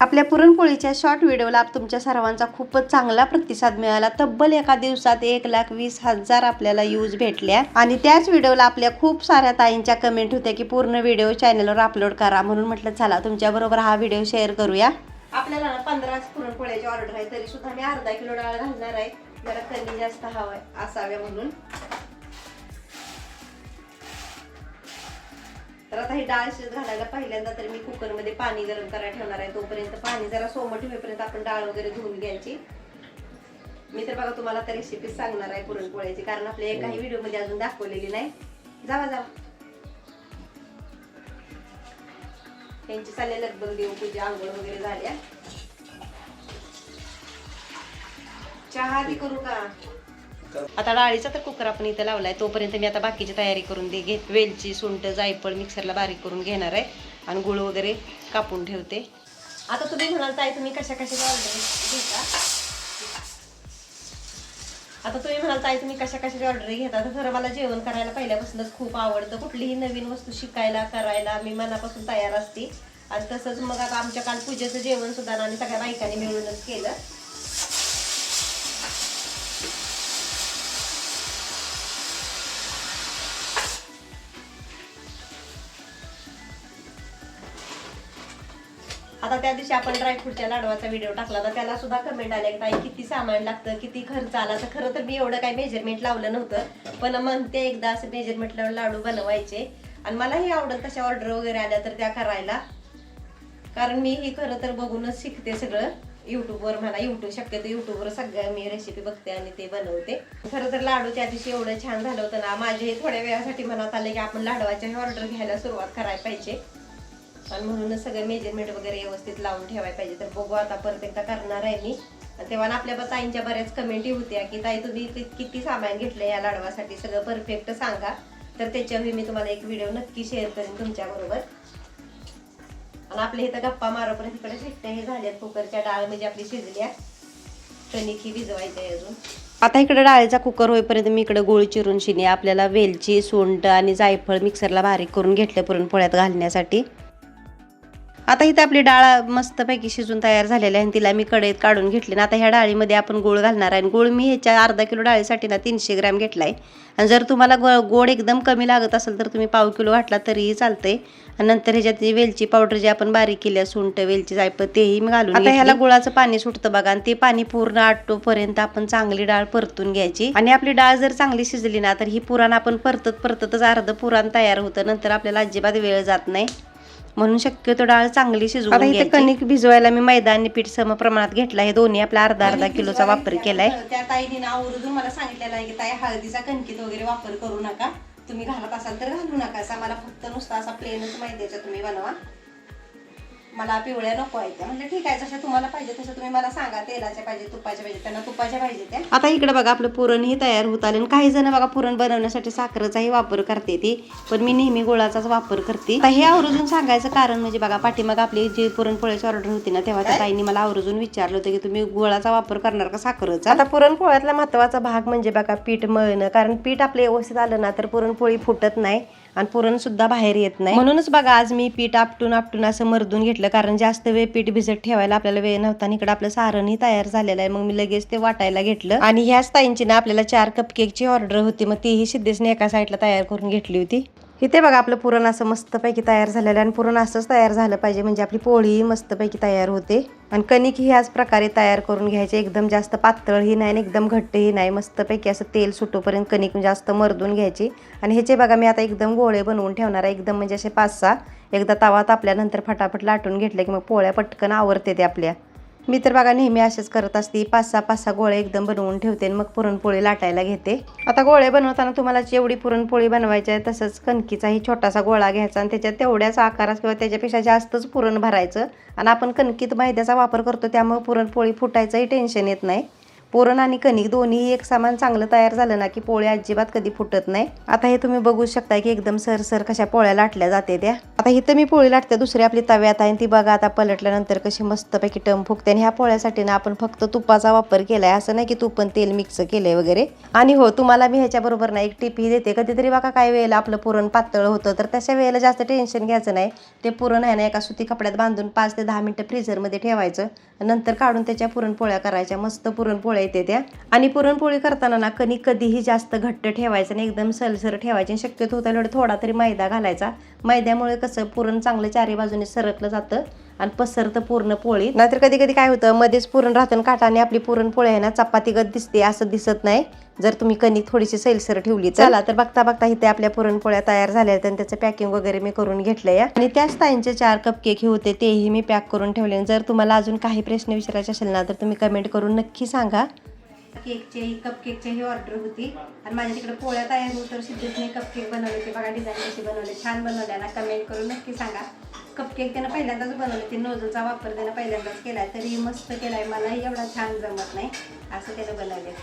आपल्या पुरणपोळीच्या शॉर्ट व्हिडिओला तुमच्या सर्वांचा खूपच चांगला प्रतिसाद मिळाला. तब्बल एका दिवसात एक लाख वीस हजार आपल्याला यूज भेटल्या. आणि त्याच व्हिडिओला आपल्या खूप साऱ्या ताईंच्या कमेंट होत्या की पूर्ण व्हिडिओ चॅनलवर अपलोड करा. म्हणून म्हटलं चला तुमच्याबरोबर हा व्हिडिओ शेअर करूया. आपल्याला ना पंधराच पुरणपोळ्याची ऑर्डर आहे तरी सुद्धा मी अर्धा किलो डाळ घालणार आहे. जरा कमी जास्त हवं असाव्या म्हणून. तर आता ही डाळ शिजत घालायला पहिल्यांदा तर मी कुकरमध्ये पाणी गरम करायला ठेवणार आहे. तोपर्यंत पाणी जरा सोमट होईपर्यंत आपण डाळ वगैरे धुवून घ्यायची. मी तर बघा तुम्हाला त्या रेसिपी सांगणार आहे पुरणपोळ्याची कारण आपल्या एकाही व्हिडिओमध्ये अजून दाखवलेली नाही. जावा जावा. त्यांची चालले लगबग देऊ पूजा आंघोळ वगैरे झाल्या चहा आधी करू का? आता डाळीचा तर कुकर आपण इथे लावलाय. तोपर्यंत मी आता बाकीची तयारी करून दे घेत वेलची सुंट जायफळ मिक्सरला बारीक करून घेणार आहे. आणि गुळ वगैरे कापून ठेवते. आता तुम्ही म्हणाल ताई तुम्ही कशा कशाची ऑर्डर घेता? आता तुम्ही म्हणाल ताई तुम्ही कशा कशाची ऑर्डर घेता? तर खरं मला जेवण करायला पहिल्यापासूनच खूप आवडतं. कुठलीही नवीन वस्तू शिकायला करायला मी मनापासून तयार असते. आणि तसंच मग आता आमच्या काल पूजेचं जेवण सुद्धा आणि सगळ्या बायकांनी मिळूनच केलं. आता त्या दिवशी आपण ड्रायफ्रूटच्या लाडवाचा व्हिडिओ टाकला तर त्याला सुद्धा कमेंट आल्या की ताई किती सामान लागतं? किती खर्च आला? तर खरं तर मी एवढं काही मेजरमेंट लावलं नव्हतं पण म्हणते एकदा असं मेजरमेंट लावून लाडू बनवायचे. आणि मलाही आवडत तशा ऑर्डर वगैरे आल्या तर त्या करायला. कारण मी ही खरं तर बघूनच शिकते सगळं. युट्यूबवर मला युट्यूब शक्यतो युट्यूबवर सगळ्या मी रेसिपी बघते आणि ते बनवते. खरं तर लाडू त्या दिवशी एवढं छान झालं होतं ना माझे थोड्या वेळासाठी मनात आलं की आपण लाडवाच्या ऑर्डर घ्यायला सुरुवात करायला पाहिजे. आणि म्हणूनच सगळं मेजरमेंट वगैरे व्यवस्थित लावून ठेवायला पाहिजे. तर बघू आता परत एकदा करणार आहे मी. तेव्हा ना आपल्या ताईंच्या बऱ्याच कमेंटी होत्या की ताई तुम्ही किती सामान घेतलं या लाडवासाठी? सगळं परफेक्ट सांगा. तर त्याच्यावर मी तुम्हाला एक व्हिडिओ नक्की शेअर करेन तुमच्या बरोबर. आणि आपले इथं गप्पा मारोपर्यंत इकडे शिट्ट्या हे झाल्यात. कुकरच्या डाळ म्हणजे आपली शिजल्या. कणिक ही भिजवायची आहे अजून. आता इकडे डाळीचा कुकर होईपर्यंत मी इकडे गोळी चिरून शिनी. आपल्याला वेलची सोंड आणि जायफळ मिक्सरला बारीक करून घेतलं पुरणपोळ्यात घालण्यासाठी. आता इथे आपली डाळ मस्तपैकी शिजून तयार झालेली आहे आणि तिला मी कढईत काढून घेतली. आणि आता ह्या डाळीमध्ये आपण गोळ घालणार आहे. आणि गोळ मी ह्याच्या अर्धा किलो डाळीसाठी ना तीनशे ग्रॅम घेतला आहे. आणि जर तुम्हाला गो गोड एकदम कमी लागत असेल तर तुम्ही पाव किलो घातला तरीही चालतंय. आणि नंतर ह्याच्यात जी वेलची पावडर जी आपण बारीक केली आहे, सुंठ वेलची जायफळ तेही मी घालून आता ह्याला गुळाचं पाणी सुटतं बघा. आणि ते पाणी पूर्ण आटोपर्यंत आपण चांगली डाळ परतून घ्यायची. आणि आपली डाळ जर चांगली शिजली ना तर ही पुराण आपण परतत परततच अर्ध पुराण तयार होतं. नंतर आपल्याला अजिबात वेळ जात नाही. म्हणून शक्यतो डाळ चांगली शिजवून आता इथे कणिक भिजवायला मी मैदा आणि पीठ सम प्रमाणात घेतला हे दोन्ही आपला अर्धा अर्धा किलोचा वापर केलाय. त्या ताईने आवर्जून मला सांगितलेलं आहे की ताई हळदीचा कणकीत वगैरे वापर करू नका. तुम्ही घालत असाल तर घालू नका. असा मला फक्त नुसता असा प्लेनच मैद्याचा तुम्ही बनवा. मला पिवळ्या नको आहेत. त्या म्हणजे ठीक आहे जशा तुम्हाला पाहिजे तसं तुम्ही मला सांगा तेलाच्या पाहिजे तुपाच्या पाहिजे त्यांना तुपाच्या पाहिजे त्या. आता इकडे बघा आपलं पुरणही तयार होत आले. आणि काही जण बघा पुरण बनवण्यासाठी साखरेचाही वापर करते ती. पण मी नेहमी गुळाचाच वापर करते. आता हे आवर्जून सांगायचं कारण म्हणजे बघा पाठीमाग आपली जी पुरणपोळ्याची ऑर्डर होती ना तेव्हा त्या ताईंनी मला आवर्जून विचारलं होतं की तुम्ही गुळाचा वापर करणार का साखरेचा? आता पुरणपोळ्यातला महत्त्वाचा भाग म्हणजे बघा पीठ मळणं. कारण पीठ आपलं व्यवस्थित आलं ना तर पुरणपोळी फुटत नाही आणि पुरण सुद्धा बाहेर येत नाही. म्हणूनच बघा आज मी पीठ आपटून आपटून असं मर्दून घेतलं कारण जास्त वेळ पीठ भिजत ठेवायला आपल्याला वेळ नव्हता आणि इकडे आपलं सारणही तयार झालेलं आहे. मग मी लगेच ते वाटायला घेतलं. आणि ह्याच ताईंची ना आपल्याला चार कप केकची ऑर्डर होती. मग तीही सिद्धेशने एका साईडला तयार करून घेतली होती. इथे बघा आपलं पुरण असं मस्तपैकी तयार झालेलं आहे आणि पुरण असंच तयार झालं पाहिजे. म्हणजे आपली पोळी मस्तपैकी तयार होते. आणि कणिक ही ह्याच प्रकारे तयार करून घ्यायचे. एकदम जास्त पातळही नाही आणि एकदम घट्टही नाही. मस्तपैकी असं तेल सुटोपर्यंत कणिक जास्त मर्दून घ्यायची. आणि ह्याचे बघा मी आता एकदम गोळे बनवून ठेवणार आहे. एकदम म्हणजे असे पाच सहा एकदा तवा तापल्यानंतर फटाफट लाटून घेतलं की मग पोळ्या पटकन आवरते ते आपल्या. मी तर बघा नेहमी असेच करत असते. पाच सहा पाच सहा गोळे एकदम बनवून ठेवते आणि मग पुरणपोळी लाटायला घेते. आता गोळे बनवताना तुम्हाला जेवढी पुरणपोळी बनवायची आहे तसंच कणकीचाही छोटासा गोळा घ्यायचा आणि त्याच्यात तेवढ्याच आकारात किंवा त्याच्यापेक्षा जास्तच पुरण भरायचं. आणि आपण कणकीत मैद्याचा वापर करतो त्यामुळे पुरणपोळी फुटायचंही टेन्शन येत नाही. पुरण आणि कणिक दोन्ही एक सामान चांगलं तयार झालं ना की पोळी अजिबात कधी फुटत नाही. आता हे तुम्ही बघू शकता की एकदम सरसर कशा पोळ्या लाटल्या जाते त्या. आता इथं मी पोळी लाटते दुसरी आपली तव्यात आहे आणि ती बघा आता पलटल्यानंतर कशी मस्तपैकी टम फुगते. आणि ह्या पोळ्यासाठी ना आपण फक्त तुपाचा वापर केलाय असं नाही की तूप पण तेल मिक्स केलंय वगैरे. आणि हो तुम्हाला मी ह्याच्याबरोबर ना एक टिपही देते. कधीतरी बघा काय वेळेला आपलं पुरण पातळ होतं तर तशा वेळेला जास्त टेन्शन घ्यायचं नाही. ते पुरण आहे ना एका सुती कपड्यात बांधून पाच ते दहा मिनिटं फ्रीझरमध्ये ठेवायचं. नंतर काढून त्याच्या पुरणपोळ्या करायच्या मस्त पुरणपोळ्या येते त्या. आणि पुरणपोळी करताना ना कणिक कधीही जास्त घट्ट ठेवायचं आणि एकदम सलसर ठेवायची आणि शक्यतो होता थोडा तरी मैदा घालायचा. मैद्यामुळे कसं पुरण चांगलं चारी बाजूने सरकलं जातं. आणि पसरतं पूर्ण पोळी. नाहीतर कधी कधी काय होतं मध्येच पुरण राहतं आणि काटाने आपली पुरणपोळी आहे ना चपातीगत दिसते असं दिसत नाही. जर तुम्ही कणिक थोडीशी सैलसर ठेवली चला तर बघता बघता इथे आपल्या पुरणपोळ्या तयार झाल्या आहेत आणि त्याचं पॅकिंग वगैरे मी करून घेतलंय. आणि त्याच ताईंचे चार कप केक हे होते तेही मी पॅक करून ठेवले. आणि जर तुम्हाला अजून काही प्रश्न विचारायचे असेल ना तर तुम्ही कमेंट करून नक्की सांगा. केकचे कप केकची ही ऑर्डर होती. आणि माझ्या तिकडे पोळ्या तयार होत तर सिद्धेशने कप केक बनवले होते. बघा डिझाईन कशी बनवले छान बनवले ना कमेंट करून नक्की सांगा. कपकेक त्यानं पहिल्यांदाच बनवले. ते नोजलचा वापर त्यानं पहिल्यांदाच केलाय. तरी मस्त केलाय. मलाही एवढा छान जमत नाही. असं त्यानं बनवले